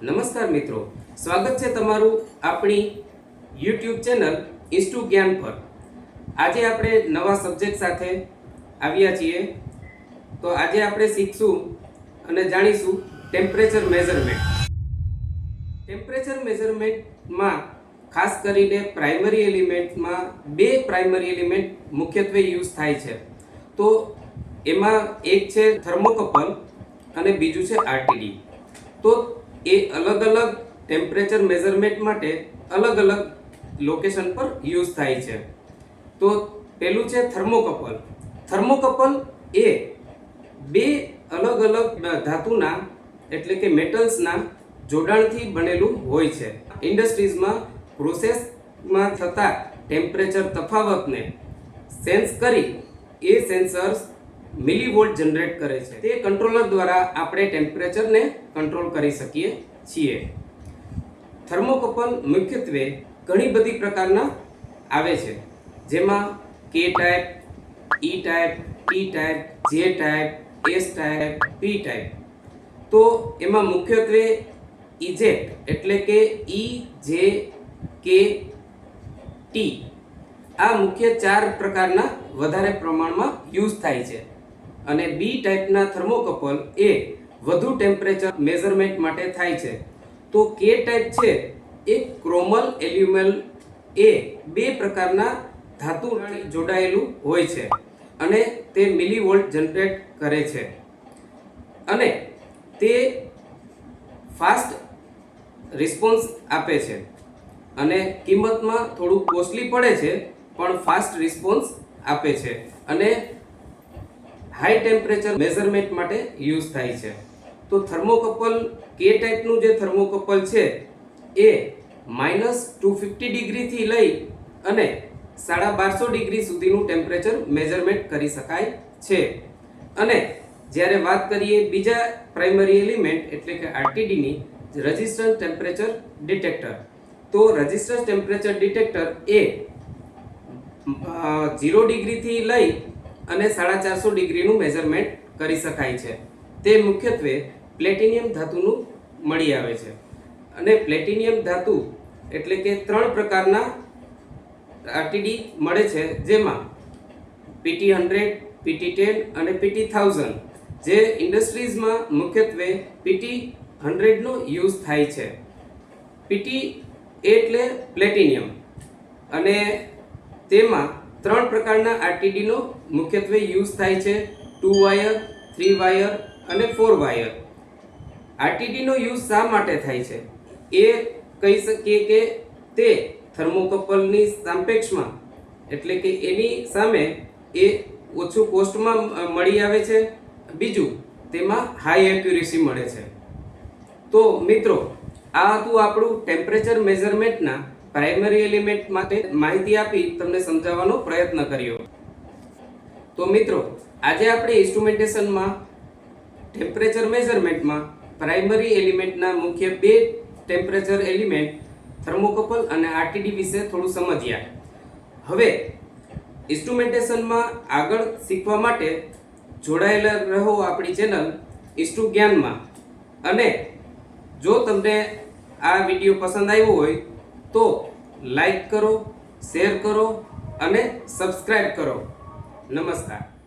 નમસ્કાર મિત્રો, સ્વાગત છે તમારું આપણી યુટ્યુબ ચેનલ ઇસ્ટુ જ્ઞાન પર. આજે આપણે નવા સબ્જેક્ટ સાથે આવ્યા છીએ. તો આજે આપણે શીખશું અને જાણીશું ટેમ્પરેચર મેઝરમેન્ટ. ટેમ્પરેચર મેઝરમેન્ટમાં ખાસ કરીને પ્રાઇમરી એલિમેન્ટમાં બે પ્રાઇમરી એલિમેન્ટ મુખ્યત્વે યુઝ થાય છે. તો એમાં એક છે થર્મોકપલ અને બીજું છે આરટીડી. તો એ અલગ અલગ ટેમ્પરેચર મેઝરમેન્ટ માટે અલગ અલગ લોકેશન પર યુઝ થાય છે. તો પેલું છે થર્મોકપલ થર્મોકપલ એ બે અલગ અલગ ધાતુના એટલે કે મેટલ્સના જોડાણથી બનેલું હોય છે. ઇન્ડસ્ટ્રીઝમાં પ્રોસેસમાં થતા ટેમ્પરેચર તફાવતને સેન્સ કરી એ સેન્સર્સ મિલીવોલ્ટ જનરેટ કરે છે. તે કંટ્રોલર દ્વારા આપણે ટેમ્પરેચરને કંટ્રોલ કરી શકીએ છીએ. થર્મોકપલ મુખ્યત્વે ઘણી બધી પ્રકારના આવે છે. જેમાં K type E type T type J type S type P type તો એમાં મુખ્યત્વે ઇજેટ એટલે કે ઈ જે કે ટી આ મુખ્ય ચાર પ્રકારના વધારે પ્રમાણમાં યુઝ થાય છે. અને બી ટાઈપના થર્મોકપલ એ વધુ ટેમ્પરેચર મેઝરમેન્ટ માટે થાય છે. તો કે ટાઈપ છે, એ ક્રોમલ એલ્યુમલ એ બે પ્રકારના ધાતુ જોડાયેલું હોય છે અને તે મિલીવોલ્ટ જનરેટ કરે છે. અને તે ફાસ્ટ રિસ્પોન્સ આપે છે. અને કિંમતમાં થોડું કોસ્ટલી પડે છે, પણ ફાસ્ટ રિસ્પોન્સ આપે છે. અને હાઈ ટેમ્પરેચર મેઝરમેન્ટ માટે યુઝ થાય છે. તો થર્મોકપલ કે ટાઈપનું જે થર્મોકપલ છે, એ માઇનસ ટુ ફિફ્ટી ડિગ્રીથી લઈ અને સાડા બારસો ડિગ્રી સુધીનું ટેમ્પરેચર મેઝરમેન્ટ કરી શકાય છે. અને જ્યારે વાત કરીએ બીજા પ્રાઇમરી એલિમેન્ટ એટલે કે આરટીડીની રજિસ્ટન્સ ટેમ્પરેચર ડિટેક્ટર. તો રજિસ્ટન્સ ટેમ્પરેચર ડિટેક્ટર એ ઝીરો ડિગ્રીથી લઈ અને સાડા ચારસો ડિગ્રીનું મેઝરમેન્ટ કરી શકાય છે. તે મુખ્યત્વે પ્લેટિનિયમ ધાતુનું મળી આવે છે. અને પ્લેટિનિયમ ધાતુ એટલે કે ત્રણ પ્રકારના આરટીડી મળે છે, જેમાં પીટી હંડ્રેડ પીટી ટેન અને પીટી થાઉઝન્ડ, જે ઇન્ડસ્ટ્રીઝમાં મુખ્યત્વે પીટી હંડ્રેડનો યુઝ થાય છે. પીટી એટલે પ્લેટિનિયમ. અને તેમાં ત્રણ પ્રકારના આરટીડીનો મુખ્યત્વે યુઝ થાય છે. ટુ વાયર થ્રી વાયર અને ફોર વાયર આરટીડીનો યુઝ શા માટે થાય છે? એ કહી શકીએ કે તે થર્મોકપલની સાપેક્ષમાં, એટલે કે એની સામે એ ઓછું કોસ્ટમાં મળી આવે છે. બીજું, તેમાં હાઈ એક્યુરેસી મળે છે. તો મિત્રો, આ હતું આપણું ટેમ્પરેચર મેઝરમેન્ટના પ્રાઇમરી એલિમેન્ટ માટે માહિતી આપી તમને સમજાવવાનો પ્રયત્ન કર્યો. તો મિત્રો, આજે આપણે ઇન્સ્ટ્રુમેન્ટેશનમાં ટેમ્પરેચર મેઝરમેન્ટમાં પ્રાઇમરી એલિમેન્ટના મુખ્ય બે ટેમ્પરેચર એલિમેન્ટ થર્મોકપલ અને આરટીડી વિશે થોડું સમજ્યા. હવે ઇન્સ્ટ્રુમેન્ટેશનમાં આગળ શીખવા માટે જોડાયેલા રહો આપણી ચેનલ ઇસ્ટુ જ્ઞાનમાં અને જો તમને આ વીડિયો પસંદ આવ્યો હોય, તો લાઈક કરો શેર કરો અને સબસ્ક્રાઈબ કરો. નમસ્કાર.